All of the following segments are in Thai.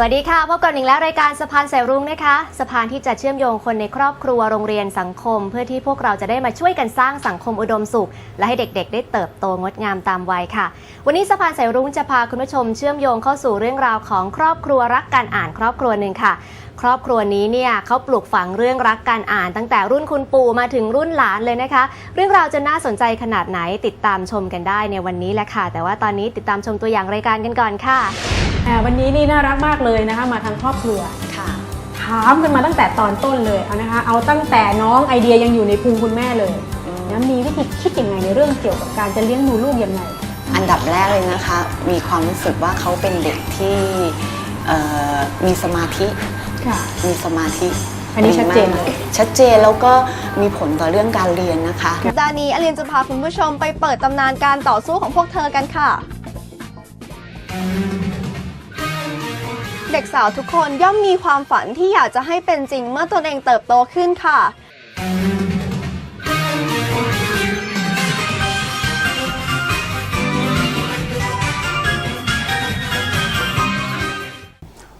สวัสดีค่ะ พบกับหนิงและรายการสะพานสายรุ้งนะคะสะพานที่จะเชื่อมโยงคนในครอบครัวโรงเรียนสังคม เพื่อที่พวกเราจะได้มาช่วยกันสร้างสังคมอุดมสุข และให้เด็กๆ ได้เติบโตงดงามตามวัยค่ะ วันนี้สะพานสายรุ้งจะพาคุณผู้ชมเชื่อมโยงเข้าสู่เรื่องราวของครอบครัวรักการอ่านครอบครัวหนึ่งค่ะ ครอบครัวนี้เนี่ยเขาปลูกฝังเรื่องรักการอ่าน ตั้งแต่รุ่นคุณปู่มาถึงรุ่นหลานเลยนะคะ เรื่องราวจะน่าสนใจขนาดไหนติดตามชมกันได้ในวันนี้แหละค่ะ แต่ว่าตอนนี้ติดตามชมตัวอย่างรายการกันก่อนค่ะ อ่าวันนี้นี่น่ารักมากเลยนะคะ มาทางครอบครัว ค่ะ ถามกันมาตั้งแต่ตอนต้นเลยเอานะคะ เอาตั้งแต่น้องไอเดียยังอยู่ในพุงคุณแม่เลยนะมีวิธีคิดยังไงในเรื่องเกี่ยวกับการจะเลี้ยงดูลูกยังไง อันดับแรกเลยนะคะ มีความรู้สึกว่าเขาเป็นเด็กที่เอ่อมีสมาธิ ค่ะ มีสมาธิอันนี้ชัดเจนมากเลย ชัดเจนแล้วก็มีผลต่อเรื่องการเรียนนะคะ สัปดาห์นี้อลินจะพาคุณผู้ชมไปเปิดตำนานการต่อสู้ของพวกเธอกันค่ะ เด็กสาวทุกคนย่อมมีความฝันที่อยากจะให้เป็นจริงเมื่อตนเองเติบโตขึ้นค่ะ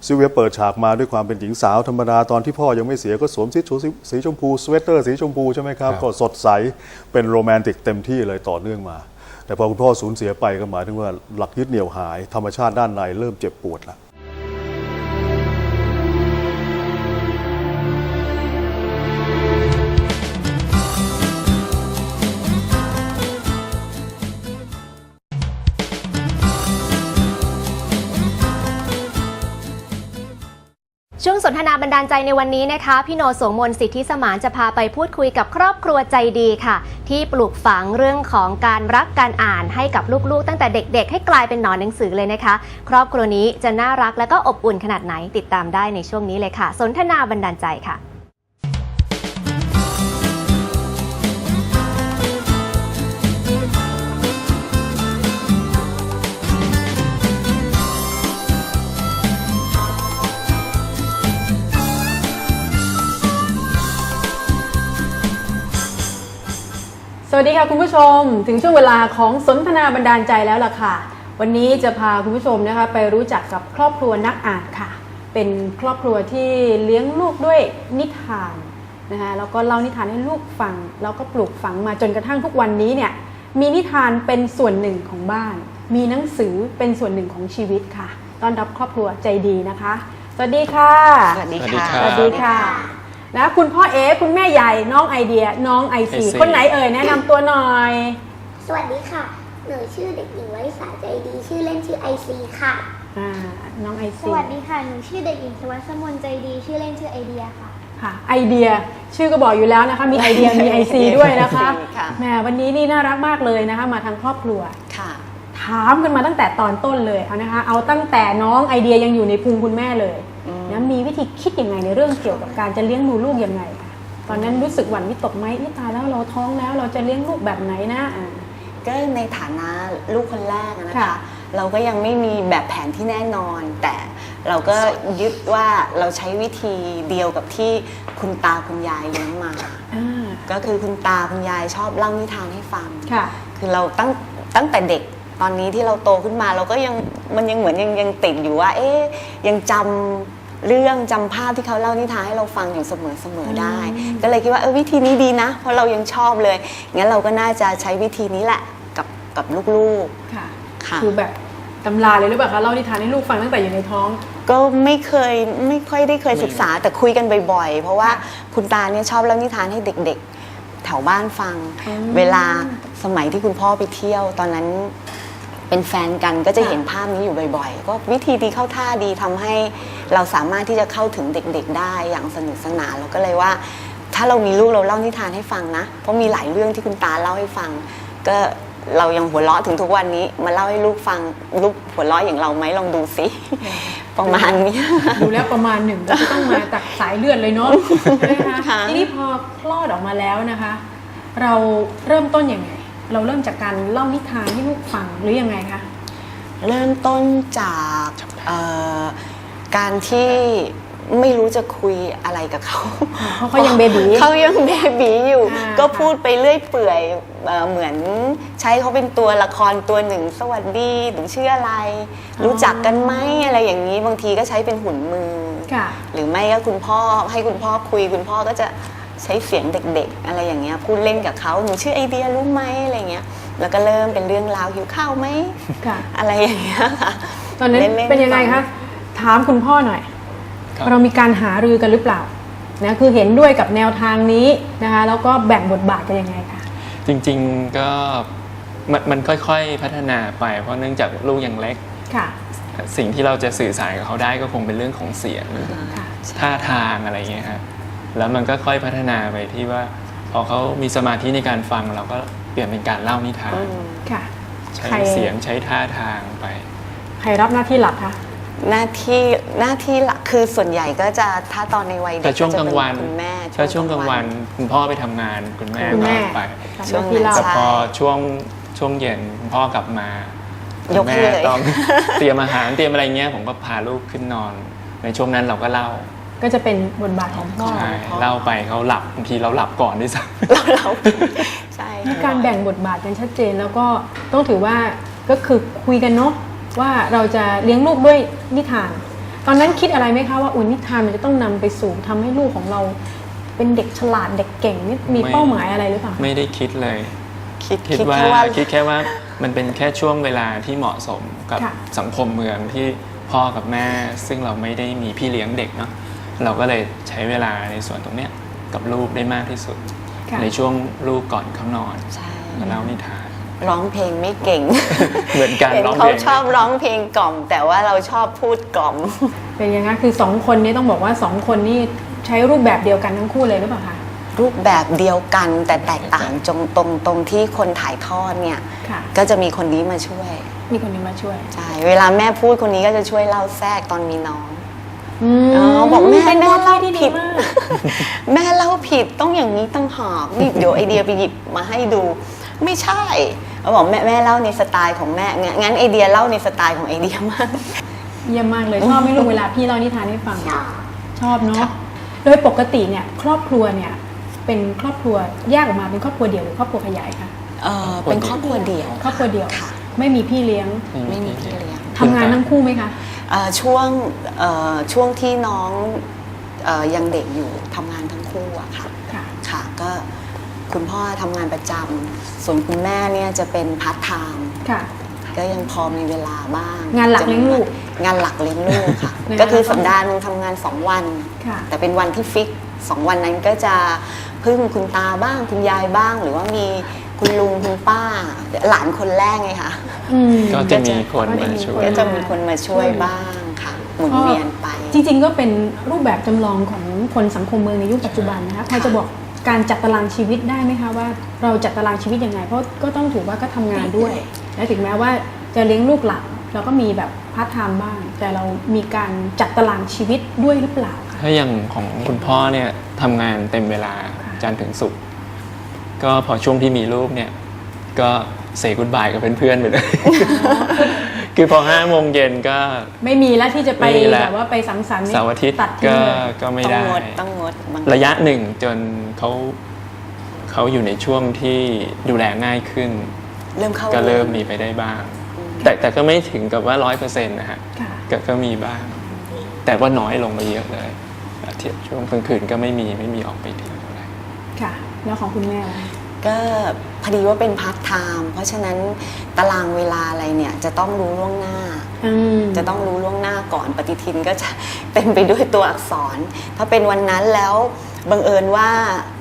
ซิลเวียเปิดฉากมาด้วยความเป็นหญิงสาวธรรมดาตอนที่พ่อยังไม่เสียก็สวมชุดสีสีชมพูสเวตเตอร์สีชมพูใช่ไหมครับ ก็สดใสเป็นโรแมนติกเต็มที่เลยต่อเนื่องมา แต่พอคุณพ่อสูญเสียไปก็หมายถึงว่าหลักยึดเหนี่ยวหายธรรมชาติด้านในเริ่มเจ็บปวดแล้ว ช่วงสนทนาบันดาลใจในวันนี้นะคะ พี่โนสงมนสิทธิสมานจะพาไปพูดคุยกับครอบครัวใจดีค่ะ ที่ปลูกฝังเรื่องของการรักการอ่านให้กับลูกๆ ตั้งแต่เด็กๆ ให้กลายเป็นหนอนหนังสือเลยนะคะ ครอบครัวนี้จะน่ารักและก็อบอุ่นขนาดไหนติดตามได้ในช่วงนี้เลยค่ะ สนทนาบันดาลใจค่ะ วัสดีค่ะคุณผู้ชม ถึงช่วงเวลาของสนทนาบันดาลใจแล้วล่ะค่ะ วันนี้จะพาคุณผู้ชมนะคะไปรู้จักกับครอบครัวนักอ่านค่ะ เป็นครอบครัวที่เลี้ยงลูกด้วยนิทานนะคะแล้วก็เล่านิทานให้ลูกฟัง แล้วก็ปลูกฝังมาจนกระทั่งทุกวันนี้เนี่ยมีนิทานเป็นส่วนหนึ่งของบ้าน มีหนังสือเป็นส่วนหนึ่งของชีวิตค่ะ ต้อนรับครอบครัวใจดีนะคะ สวัสดีค่ะ สวัสดีสวัสดีค่ะคสรับวัสดีค่ะ นะคุณพ่อเอคุณแม่ใหญ่น้องไอเดีย น้องไอซีไอซี คนไหนเอ่ยแนะนำตัวหน่อย สวัสดีค่ะ หนูชื่อเด็กหญิงวริษาใจดี ชื่อเล่นชื่อไอซีค่ะ อ่าน้องไอสซีวัสดีค่ะ หนูชื่อเด็กหญิงสวัสมนใจดี ชื่อเล่นชื่อไอเดียค่ะ ค่ะไอเดียชื่อก็บอกอยู่แล้วนะคะ มีไอเดียมีไอซีด้วยนะคะค่ะ แหมวันนี้นี่น่ารักมากเลยนะคะ มาทางครอบครัว ค่ะ ถามกันมาตั้งแต่ตอนต้นเลยเอานะคะ เอาตั้งแต่น้องไอเดียยังอยู่ในพุงคุณแม่เลยอืม นะมีวิธีคิดยังไงในเรื่องเกี่ยวกับการจะเลี้ยงดูลูกยังไงคะตอนนั้นรู้สึกหวั่นวิตกไหมนี่ตายแล้วเราท้องแล้วเราจะเลี้ยงลูกแบบไหนนะอ่าก็ในฐานะลูกคนแรกอะนะค่ะคะ เราก็ยังไม่มีแบบแผนที่แน่นอน แต่เราก็ยึดว่าเราใช้วิธีเดียวกับที่คุณตาคุณยายเลี้ยงมาอ่าก็คือคุณตาคุณยายชอบเล่านิทานให้ฟังค่ะ คือเราตั้งตั้งแต่เด็กตอนนี้ที่เราโตขึ้นมา เราก็ยังมันยังเหมือนยังยังติดอยู่ว่า เอ๊ยยังจำ เรื่องจำภาพที่เขาเล่านิทานให้เราฟังอยู่เสมอเสมอได้ ก็เลยคิดว่าเออวิธีนี้ดีนะ เพราะเรายังชอบเลยงั้นเราก็น่าจะใช้วิธีนี้แหละกับกับลูกค่ะ ๆค่ะ คือแบบตำราเลยหรือเปล่าคะเล่านิทานให้ลูกฟังตั้งแต่อยู่ในท้อง ก็ไม่เคยไม่ค่อยได้เคยศึกษาแต่คุยกันบ่อยๆ เพราะว่าคุณตาเนี่ยชอบเล่านิทานให้เด็กๆ แถวบ้านฟัง อืม เวลาสมัยที่คุณพ่อไปเที่ยว ตอนนั้น เป็นแฟนกันก็จะค่ะเห็นภาพนี้อยู่บ่อยๆ ก็วิธีดีเข้าท่าดีทำให้เราสามารถที่จะเข้าถึงเด็กๆ ได้อย่างสนุกสนานเราก็เลยว่า ถ้าเรามีลูกเราเล่านิทานให้ฟังนะ เพราะมีหลายเรื่องที่คุณตาเล่าให้ฟัง ก็เรายังหัวเราะถึงทุกวันนี้มาเล่าให้ลูกฟังลูกหัวเราะอย่างเราไหมลองดูสิประมาณนี้ดูแล้วประมาณหนึ่งก็จะต้องมาจากสายเลือดเลยเนาะใช่ไหมคะค่ะทีนี้พอคลอดออกมาแล้วนะคะ เราเริ่มต้นยังไง เราเริ่มจากการเล่านิทานให้ลูกฟังหรือยังไงคะ เริ่มต้นจากเอ่อการที่ไม่รู้จะคุยอะไรกับเขาเพราะเขายังเบบีเขายังเบบีอยู่ อ่า ก็พูดไปเรื่อยเปื่อยเอ่อเหมือนใช้เขาเป็นตัวละครตัวหนึ่ง สวัสดีหนูชื่ออะไร รู้จักกันไหมอะไรอย่างนี้ บางทีก็ใช้เป็นหุ่นมือ ค่ะ หรือไม่ก็คุณพ่อให้คุณพ่อคุยคุณพ่อก็จะ ใช้เสียงเด็ก ๆ อะไรอย่างเงี้ยพูดเล่นกับเขาหนูชื่อไอเดียรู้ไหมอะไรเงี้ยแล้วก็เริ่มเป็นเรื่องราวหิวข้าวไหมค่ะ อะไรอย่างเงี้ยค่ะ ตอนนั้นล่ๆเป็นยังไงคะถามคุณพ่อหน่อย ครับ เรามีการหารือกันหรือเปล่านะคือเห็นด้วยกับแนวทางนี้นะคะแล้วก็แบ่งบทบาทกันยังไงคะ จริงๆก็มันมันค่อยๆพัฒนาไป เพราะเนื่องจากลูกยังเล็ก ค่ะ สิ่งที่เราจะสื่อสารกับเขาได้ก็คงเป็นเรื่องของเสียง ค่ะ ท่าทางอะไรเงี้ยครับ แล้วมันก็ค่อยพัฒนาไปที่ว่า พอเขามีสมาธิในการฟังเราก็เปลี่ยนเป็นการเล่านิทาน ค่ะ ใช้ใครเสียงใช้ท่าทางไป ใครรับหน้าที่หลักคะหน้าที่หน้าที่หลักคือส่วนใหญ่ก็จะถ้าตอนในวัยเด็แต่กช่วงจะกลางเป็นวันคุณแม่ถ้าช่วงกลางวันคุณพ่อไปทำงานคุณแม่คุณแม่ก็ไปรับหช่วน้างที่นั้นเราแต่ใช่พอช่วงช่วงเย็นคุณพ่อกลับมายกแม่ให้เลยต้องเตรียมอาหารเตรียมอะไรเงี้ยผมก็พาลูกขึ้นนอน ในช่วงนั้นเราก็เล่า ก็จะเป็นบทบาทของพ่อใช่เล่าไปเขาหลับบางทีเราหลับก่อนด้วยซ้ำเราเราใช่มีการแบ่งบทบาทกันชัดเจนแล้วก็ต้องถือว่าก็คือคุยกันเนาะว่าเราจะเลี้ยงลูกด้วยนิทาน ตอนนั้นคิดอะไรไหมคะว่าอุ่นนิทานมันจะต้องนำไปสู่ทำให้ลูกของเราเป็นเด็กฉลาดเด็กเก่งนี่มีไม่เป้าหมายอะไรหรือเปล่าคะไม่ได้คิดเลย คิดคิดคิดว่าแค่ว่าคิดแค่ว่ามันเป็นแค่ช่วงเวลาที่เหมาะสมกับค่ะสังคมเมืองที่พ่อกับแม่ ซึ่งเราไม่ได้มีพี่เลี้ยงเด็กเนาะ เราก็เลยใช้เวลาในส่วนตรงเนี้ยกับลูกได้มากที่สุด ค่ะในช่วงลูกก่อนเขานอนใช่มาเล่านิทานร้องเพลงไม่เก่ง เหมือนกันเห็นร้องเพเขาลง ชอบร้องเพลงกล่อม แต่ว่าเราชอบพูดกล่อม เป็นยังไงคือสองคนนี้ต้องบอกว่าสองคนนี้ใช้รูปแบบเดียวกันทั้งคู่เลยหรือเปล่าคะ รูปแบบเดียวกันแต่แตกต่างจงตรงตรงที่คนถ่ายทอดเนี่ย ค่ะ ก็จะมีคนนี้มาช่วย มีคนนี้มาช่วย ใช่ เวลาแม่พูดคนนี้ก็จะช่วยเล่าแทรกตอนมีน้องม อ๋อบอกแม่เป็นแม่หน้าเล่าที่ที่ดีผิดมากแม่เล่าผิดต้องอย่างนี้ตั้งหากนี่เดี๋ยวไอเดียไปหยิบมาให้ดู ไม่ใช่เขาบอกแม่แม่เล่าในสไตล์ของแม่งั้นงั้นไอเดียเล่าในสไตล์ของไอเดียมากเยี่ยมมากเลยชอบไหม่รู้เวลาพี่เล่านิทานให้ฟังชอบชอบเนาะโดยปกติเนี่ยครอบครัวเนี่ยเป็นครอบครัวแยกออกมาเป็นครอบครัวเดี่ยวหรือครอบครัวขยายคะเออเป็นครอบครัวเดี่ยว ครอบครัวเดี่ยวค่ะไม่มีพี่เลี้ยงไม่มีพี่เลี้ยงทำงานทั้งคู่ไหมคะเอ่อ ช่วงเอ่อช่วงที่น้องเอ่อยังเด็กอยู่ทำงานทั้งคู่อะค่ะค่ะค่ะก็คุณพ่อทำงานประจำส่วนคุณแม่เนี่ยจะเป็นพาร์ทไทม์ค่ะก็ยังพอมีเวลาบ้าง งานหลักเลี้ยงลูกงานหลักเลี้ยงลูกค่ะนะคะก็คือสัปดาห์หนึงทำงาน2วันค่ะแต่เป็นวันที่ฟิกสองวันนั้นก็จะ พึ่งคุณตาบ้างคุณยายบ้าง หรือว่ามีคุณลุงคุณป้า หลานคนแรกไงคะอืมก็จะมีคนก็จะมามีช่วคยก็จะมีคนมาช่วยบ้างค่ะหมุนเวียนไป จริง ๆ ก็เป็นรูปแบบจำลองของคนสังคมเมืองในยุคปัจจุบันนะคะพอจะบอกการจัดตารางชีวิตได้ไหมคะว่าเราจัดตารางชีวิตยังไง เพราะก็ต้องถือว่าก็ทำงานด้วย และถึงแม้ว่าจะเลี้ยงลูกหลักเราก็มีแบบพาร์ทไทม์บ้าง แต่เรามีการจัดตารางชีวิตด้วยหรือเปล่าคะถ้าอย่างของคุณพ่อเนี่ยทำงานเต็มเวลาค่ะ จันทร์ถึงศุกร์ก็พอช่วงที่มีลูกเนี่ย ก็เสกุดบายกับเพื่อนๆไปเลย คือพอห้าโมงเย็นก็ ไม่มีแล้วที่จะไปไม่มีแล้วแบบว่าไปสังสรรค์นี่เสาร์อาทิตย์ตัดทิ้ก็งเลยก็ไม่ต้องได้ งดต้องงดบางระยะหนึ่งจนเขาเขาอยู่ในช่วงที่ดูแลง่ายขึ้น เริ่มเข้าก็เริ่มมีไปได้บ้าง แต่แต่ก็ไม่ถึงกับว่าร้อยเปอร์เซ็นต์นะฮะค่ะก็ก็มีบ้าง แต่ว่าน้อยลงไปเยอะเลยเทียบช่วงกลางคืนก็ไม่มีไม่มีออกไปเที่ยวอะไร ค่ะ แล้วของคุณแม่ล่ะก็พอดีว่าเป็นพาร์ทไทม์เพราะฉะนั้นตารางเวลาอะไรเนี่ยจะต้องรู้ล่วงหน้า อืม จะต้องรู้ล่วงหน้าก่อนปฏิทินก็จะเต็มไปด้วยตัวอักษร ถ้าเป็นวันนั้นแล้วบังเอิญว่า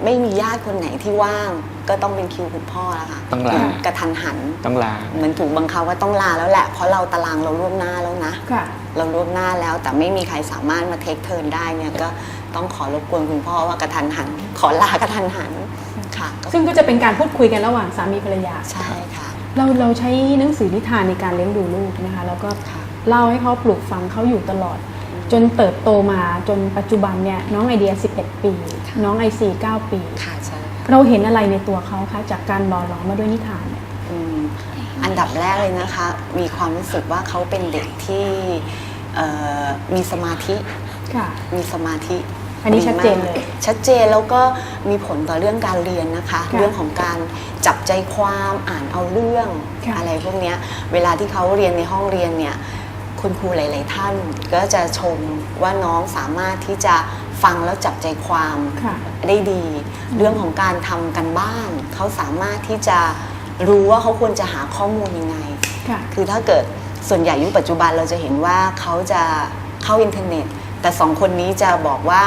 ไม่มีญาติคนไหนที่ว่าง ก็ต้องเป็นคิวคุณพ่อแล้วค่ะต้องลากระทันหันต้องลา เหมือนถูกบังคับว่าต้องลาแล้วแหละ เพราะเราตารางเราล่วงหน้าแล้วนะ ค่ะ เราล่วงหน้าแล้วแต่ไม่มีใครสามารถมาเทคเทิร์นได้เนี่ยก็ ต้องขอรบกวนคุณพ่อว่ากระทันหัน ขอลากระทันหันค่ะก็ซึ่งก็จะเป็นการพูดคุยกันระหว่างสามีภรรยา ใช่ค่ะ เราเราใช้หนังสือนิทานในการเลี้ยงดูลูกนะคะ แล้วก็ค่ะเล่าให้เขาปลูกฝังเขาอยู่ตลอด จนเติบโตมาจนปัจจุบันเนี่ยน้องไอเดีย 11 ปี น้องไอซี9ปีค่ะใช่เราเห็นอะไรในตัวเขาคะจากการหล่อหลอมมาด้วยนิทานเนี่ยอืมอันดับแรกเลยนะคะ มีความรู้สึกว่าเขาเป็นเด็กที่เอ่อมีสมาธิค่ะ มีสมาธิอันนี้ดีชัดมากเจนเลยชัดเจนแล้วก็มีผลต่อเรื่องการเรียนนะคะค่ะเรื่องของการจับใจความอ่านเอาเรื่องค่ะอะไรพวกเนี้ยเวลาที่เขาเรียนในห้องเรียนเนี่ยคุณครูหลาย ๆ ท่านก็จะชมว่าน้องสามารถที่จะฟังแล้วจับใจความค่ะได้ดี เรื่องของการทำกันบ้าน เขาสามารถที่จะรู้ว่าเขาควรจะหาข้อมูลยังไงค่ะคือถ้าเกิดส่วนใหญ่ยุคปัจจุบันเราจะเห็นว่าเขาจะเข้าอินเทอร์เน็ต แต่สองคนนี้จะบอกว่า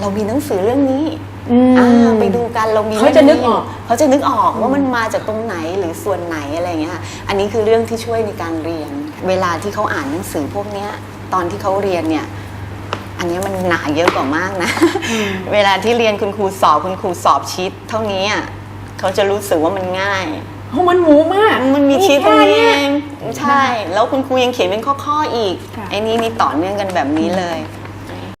เรามีหนังสือเรื่องนี้อืมอ่าไปดูกันเรามีเขาจะนึกออกเขาจะนึกออกว่ามันมาจากตรงไหนหรือส่วนไหนอะไรอย่างเงี้ยค่ะอันนี้คือเรื่องที่ช่วยในการเรียน เวลาที่เขาอ่านหนังสือพวกเนี้ยตอนที่เขาเรียนเนี่ยอันเนี้ยมันหนาเยอะกว่ามากนะ เวลาที่เรียนคุณครูสอบคุณครูสอบชีตเท่านี้อะเขาจะรู้สึกว่ามันง่ายเพราะมันหมูมาก มันมีชีตตรงนี้แค่เองใช่ แล้วคุณครูยังเขียนเป็นข้อๆอีกค่ะไอ้นี่นี่ต่อเนื่องกันแบบนี้เลย